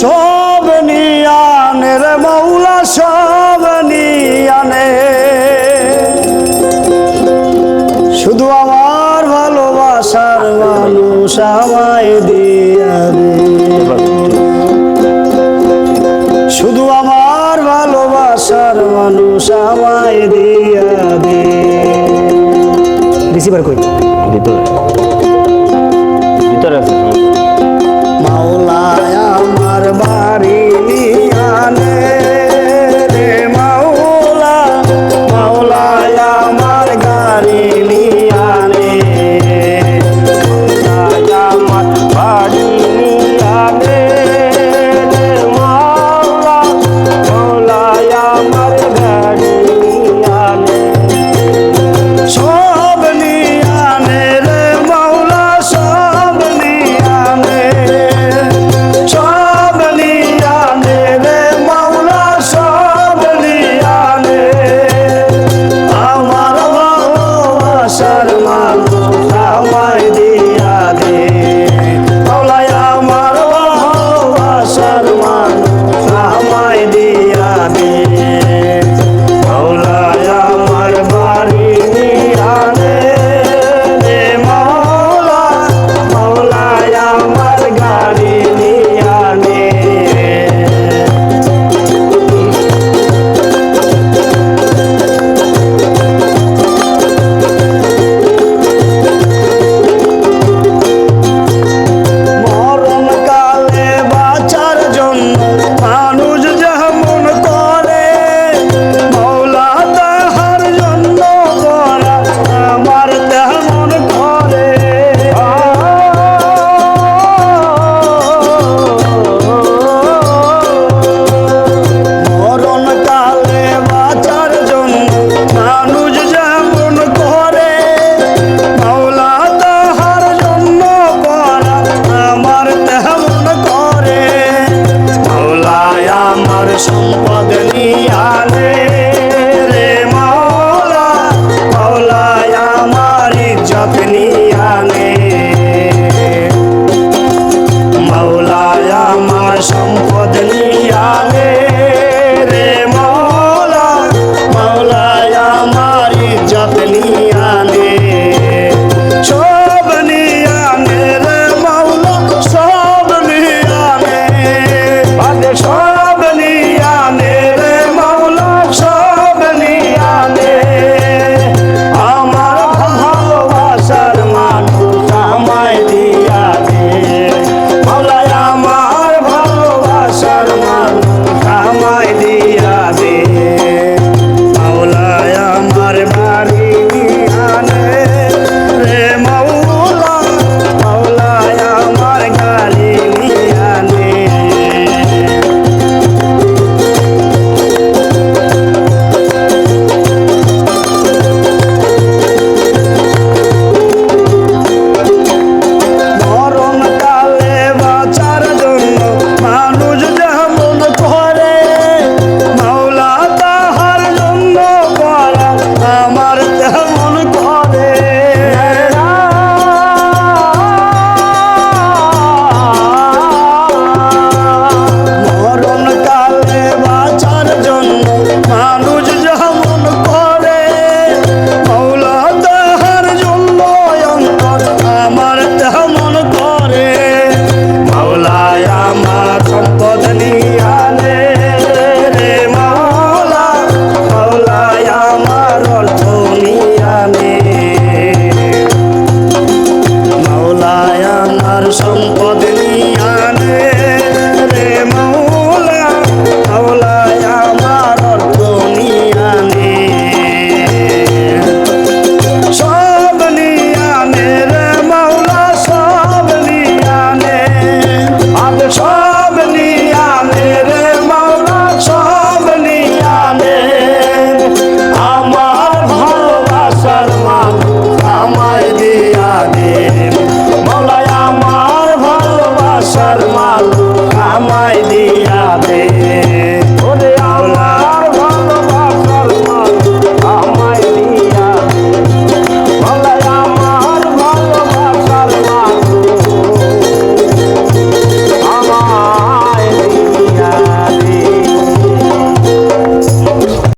সব নিয়ানে রে মৌলা, সব নিয়ানে শুধু আমার ভালোবাসার মানুষ আমায় দিয়া শুধু আমার ভালোবাসার মানুষ আমায় দিয়া দে। রিসিভার কই? দিয়া দে।